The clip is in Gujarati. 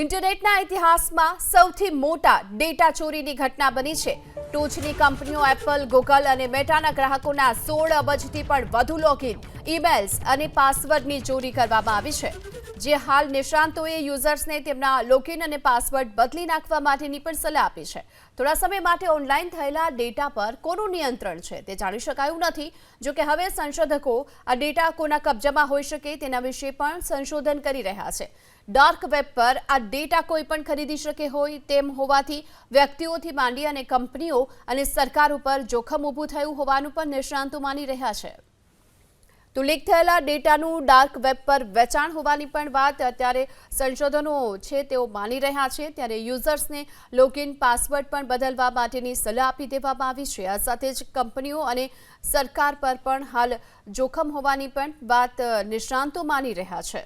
ઇન્ટરનેટના ઇતિહાસમાં સૌથી મોટા ડેટા ચોરીની ઘટના બની છે. ટોચની કંપનીઓ એપલ, ગૂગલ અને મેટાના ગ્રાહકોના સોળ અબજથી પણ વધુ લોગિન, ઈમેલ્સ અને પાસવર્ડની ચોરી કરવામાં આવી છે. જે હાલ નિષ્ણાંતોએ યુઝર્સને તેમના લોગિન અને પાસવર્ડ બદલી નાખવા માટેની પણ સલાહ આપી છે. થોડા સમય માટે ઓનલાઈન થયેલા ડેટા પર કોનું નિયંત્રણ છે તે જાણી શકાયું નથી. જો કે હવે સંશોધકો આ ડેટા કોના કબજામાં હોઈ શકે તેના વિશે પણ સંશોધન કરી રહ્યા છે. ડાર્ક વેબ પર આ ડેટા કોઈ પણ ખરીદી શકે હોય તેમ હોવાથી વ્યક્તિઓથી માંડી અને કંપનીઓ અને સરકાર ઉપર જોખમ ઊભું થયું હોવાનું પણ નિષ્ણાંતો માની રહ્યા છે. તો લીક થયેલા ડેટાનું ડાર્ક વેબ પર વેચાણ હોવાની પણ વાત. અત્યારે સંશોધનો છે, તેઓ માની રહ્યા છે. ત્યારે યુઝર્સને લોગિન પાસવર્ડ પણ બદલવા માટેની સલાહ આપી દેવામાં આવી છે. આ સાથે જ કંપનીઓ અને સરકાર પર પણ હાલ જોખમ હોવાની પણ વાત નિષ્ણાંતો માની રહ્યા છે.